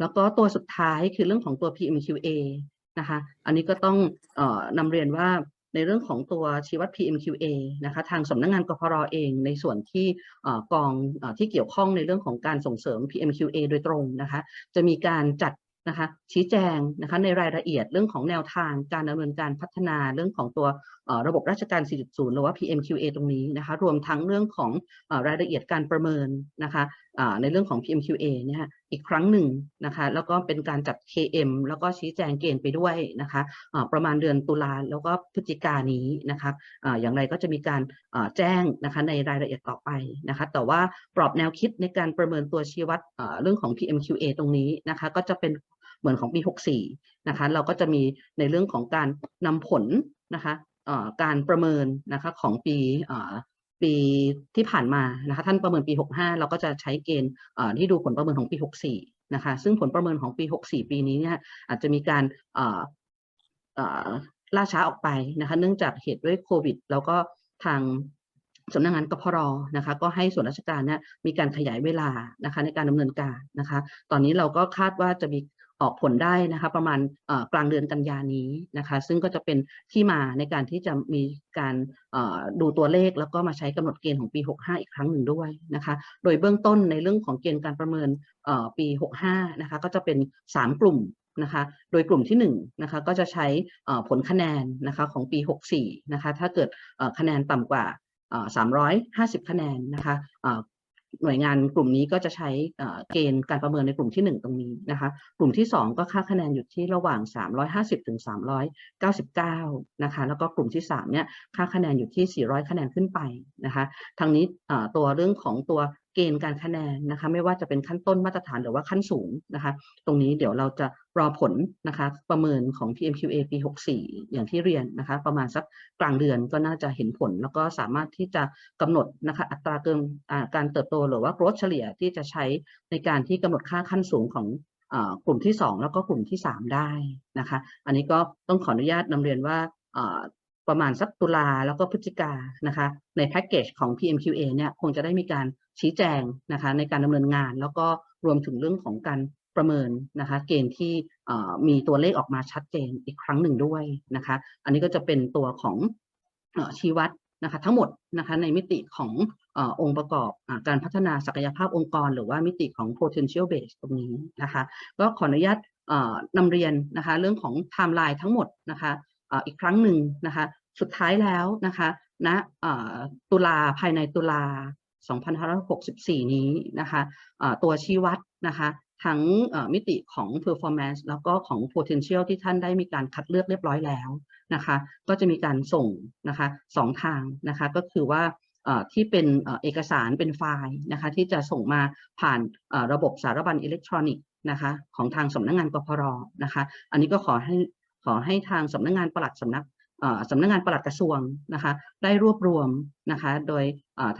แล้วก็ตัวสุดท้ายคือเรื่องของตัว PMQA นะคะ อันนี้ก็ต้องออนำเรียนว่าในเรื่องของตัวชี้วัด PMQA นะคะ ทางสำนักงานกพรเองในส่วนที่อกองอที่เกี่ยวข้องในเรื่องของการส่งเสริม PMQA โดยตรงนะคะ จะมีการจัดนะคะชี้แจงนะคะในรายละเอียดเรื่องของแนวทางการดำเนินการพัฒนาเรื่องของตัวระบบราชการ 4.0 หรือว่า PMQA ตรงนี้นะคะรวมทั้งเรื่องของอรายละเอียดการประเมินนะคะ ในเรื่องของ PMQA เนี่ยอีกครั้งหนึ่งนะคะแล้วก็เป็นการจัด KM แล้วก็ชี้แจงเกณฑ์ไปด้วยนะคะประมาณเดือนตุลาแล้วก็พฤศจิกายนนี้นะคะอ่าอย่างไรก็จะมีการแจ้งนะคะในรายละเอียดต่อไปนะคะแต่ว่ากรอบแนวคิดในการประเมินตัวชี้วัดเรื่องของ PMQA ตรงนี้นะคะก็จะเป็นเหมือนของปี 64 นะคะเราก็จะมีในเรื่องของการนำผลนะคะการประเมินนะคะของปี ปีที่ผ่านมานะคะท่านประเมินปี 65 เราก็จะใช้เกณฑ์ที่ดูผลประเมินของปี 64 นะคะ ซึ่งผลประเมินของปี 64 ปีนี้เนี่ยอาจจะมีการล่าช้าออกไปนะคะเนื่องจากเหตุด้วยโควิด แล้วก็ทางสำนักงานกพรนะคะก็ให้ส่วนราชการเนี่ยมีการขยายเวลานะคะในการดำเนินการนะคะ ตอนนี้เราก็คาดว่าจะมี ออกผลได้นะคะประมาณกลางเดือนกันยานี้นะคะซึ่งก็จะเป็นที่มาในการที่จะมีการดูตัวเลขแล้วก็มาใช้กำหนดเกณฑ์ของปี 65 อีกครั้งหนึ่งด้วยนะคะโดยเบื้องต้นในเรื่องของเกณฑ์การประเมินปี 65 นะคะก็จะเป็น 3 กลุ่มนะคะโดยกลุ่มที่1นะคะก็จะใช้ผลคะแนนนะคะของปี 64 นะคะถ้าเกิดคะแนนต่ำกว่าเอ่อ350 คะแนนนะคะ หน่วยงานกลุ่มนี้ก็จะใช้เกณฑ์การประเมินในกลุ่มที่ 1 ตรงนี้นะคะ กลุ่มที่ 2 ก็ค่าคะแนนอยู่ที่ระหว่าง 350ถึง399 นะคะ แล้วก็กลุ่มที่3เนี่ยค่าคะแนนอยู่ที่ 400 คะแนนขึ้นไปนะคะทางนี้ตัวเรื่องของตัว เกณฑ์การคะแนนนะคะไม่ว่าจะเป็นขั้นต้นมาตรฐานหรือว่าขั้นสูงนะคะตรงนี้เดี๋ยวเราจะรอผลนะคะประเมินของ PMQA ปี 64 อย่างที่เรียนนะคะประมาณสักกลางเดือนก็น่าจะเห็นผล แล้วก็สามารถที่จะกำหนดนะคะอัตราเกินการเติบโตหรือว่า growth เฉลี่ยที่จะใช้ในการที่กำหนดค่าขั้นสูงของอกลุ่มที่ 2 แล้วก็กลุ่มที่ 3 ได้นะคะ อันนี้ก็ต้องขออนุญาตนำเรียนว่า ประมาณสักตุลาแล้วก็พฤศจิกานะคะ ในแพ็กเกจของ PMQA เนี่ยคงจะได้มีการชี้แจงนะคะในการดำเนินงาน แล้วก็รวมถึงเรื่องของการประเมินนะคะเกณฑ์ที่มีตัวเลขออกมาชัดเจนอีกครั้งหนึ่งด้วยนะคะ อันนี้ก็จะเป็นตัวของอชี้วัดนะคะทั้งหมดนะคะในมิติของอองค์ประกอบอการพัฒนาศักยภาพองค์กร หรือว่ามิติของ potential base ตรงนี้นะคะ ก็ขออนุญาตนำเรียนนะคะเรื่องของไทม์ไลน์ทั้งหมดนะคะ อีกครั้งหนึ่งนะคะ สุดท้ายแล้วนะคะณเอ่อตุลาภายในตุลา 2564 นี้นะคะตัวชี้วัดนะคะทั้งมิติของ performance แล้วก็ของ potential ที่ท่านได้มีการคัดเลือกเรียบร้อยแล้วนะคะ ก็จะมีการส่งนะคะสองทางนะคะ ก็คือว่าที่เป็นเอกสารเป็นไฟล์นะคะที่จะส่งมาผ่านระบบสารบัญอิเล็กทรอนิกส์นะคะของทางสำนักงานกพรนะคะ อันนี้ก็ขอให้ ขอให้ทางสำนักงานปลัดสำนักสำนักงานปลัดกระทรวงนะคะได้รวบรวมนะคะโดย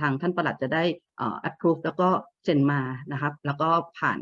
ทางท่านปลัดจะได้อ่อ approve แล้วก็เซ็นมานะครับแล้วก็ผ่าน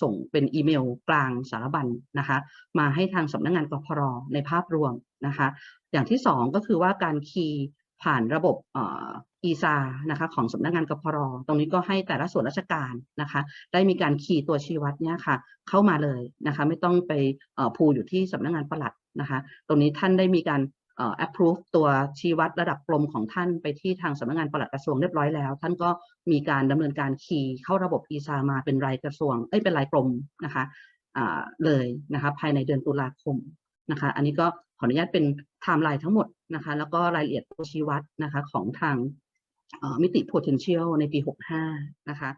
ส่งเป็นอีเมลกลางสารบัญนะคะมาให้ทางสำนักงานกพรในภาพรวมนะคะอย่างที่สองก็คือว่าการคีย์ ผ่านระบบอ่อ ESA นะคะของสำนักงานกพรตรงนี้ก็ให้แต่ละส่วนราชการนะคะ ได้มีการคีย์ตัวชี้วัดเนี่ยค่ะ เข้ามาเลยนะคะ ไม่ต้องไปเอ่อพูอยู่ที่สำนักงานปลัดนะคะ ตรงนี้ท่านได้มีการอ approve ตัวชี้วัดระดับกรมของท่านไปที่ทางสำนักงานปลัดกระทรวงเรียบร้อยแล้ว ท่านก็มีการดำเนินการคีย์เข้าระบบ ESA มาเป็นรายกระทรวงเอ้ยเป็นรายกรมนะคะเลยนะคะภายในเดือนตุลาคมนะคะ อันนี้ก็ ขออนุญาตเป็นไทม์ไลน์ทั้งหมดนะคะ แล้วก็รายละเอียดตัวชี้วัดนะคะของทางมิติ potential ในปี 65 นะคะ